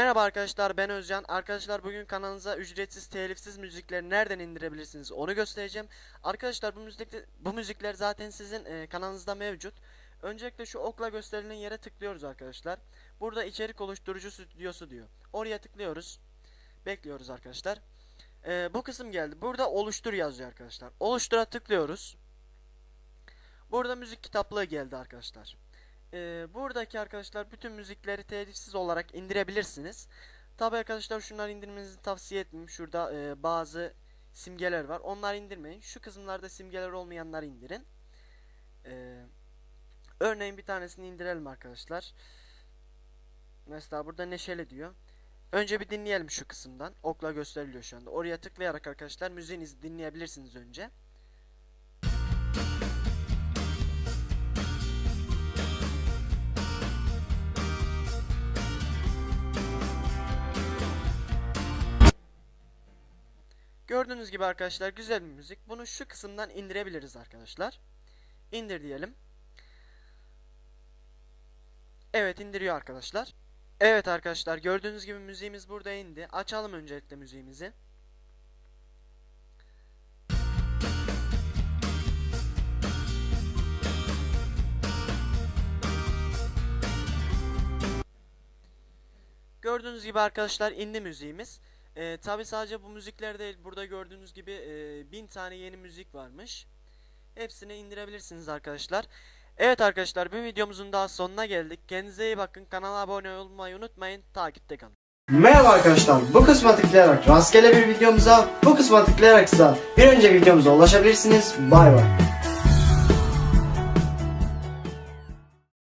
arkadaşlar ben Özcan. Arkadaşlar bugün kanalınıza ücretsiz telifsiz müzikleri nereden indirebilirsiniz onu göstereceğim. Arkadaşlar bu müzikler, bu müzikler zaten sizin e, kanalınızda mevcut. Öncelikle şu okla gösterilen yere tıklıyoruz arkadaşlar. Burada içerik oluşturucu stüdyosu diyor. Oraya tıklıyoruz. Bekliyoruz arkadaşlar. E, bu kısım geldi. Burada oluştur yazıyor arkadaşlar. Oluştura tıklıyoruz. Burada müzik kitaplığı geldi arkadaşlar. Ee, buradaki arkadaşlar bütün müzikleri telifsiz olarak indirebilirsiniz. Tabi arkadaşlar şunları indirmenizi tavsiye etmem. Şurada e, bazı simgeler var. Onları indirmeyin. Şu kısımlarda simgeler olmayanları indirin. Ee, örneğin bir tanesini indirelim arkadaşlar. Mesela burada neşeli diyor. Önce bir dinleyelim şu kısımdan. Okla gösteriliyor şu anda. Oraya tıklayarak arkadaşlar müziğinizi dinleyebilirsiniz önce. Gördüğünüz gibi arkadaşlar güzel bir müzik. Bunu şu kısımdan indirebiliriz arkadaşlar. İndir diyelim. Evet indiriyor arkadaşlar. Evet arkadaşlar gördüğünüz gibi müziğimiz burada indi. Açalım öncelikle müziğimizi. Gördüğünüz gibi arkadaşlar indi müziğimiz. Ee, Tabi sadece bu müzikler değil. Burada gördüğünüz gibi e, bin tane yeni müzik varmış. Hepsini indirebilirsiniz arkadaşlar. Evet arkadaşlar bir videomuzun daha sonuna geldik. Kendinize iyi bakın. Kanala abone olmayı unutmayın. Takipte kalın. Merhaba arkadaşlar. Bu kısma tıklayarak rastgele bir videomuza, bu kısma tıklayarak ise bir önceki videomuza ulaşabilirsiniz. Bay bay.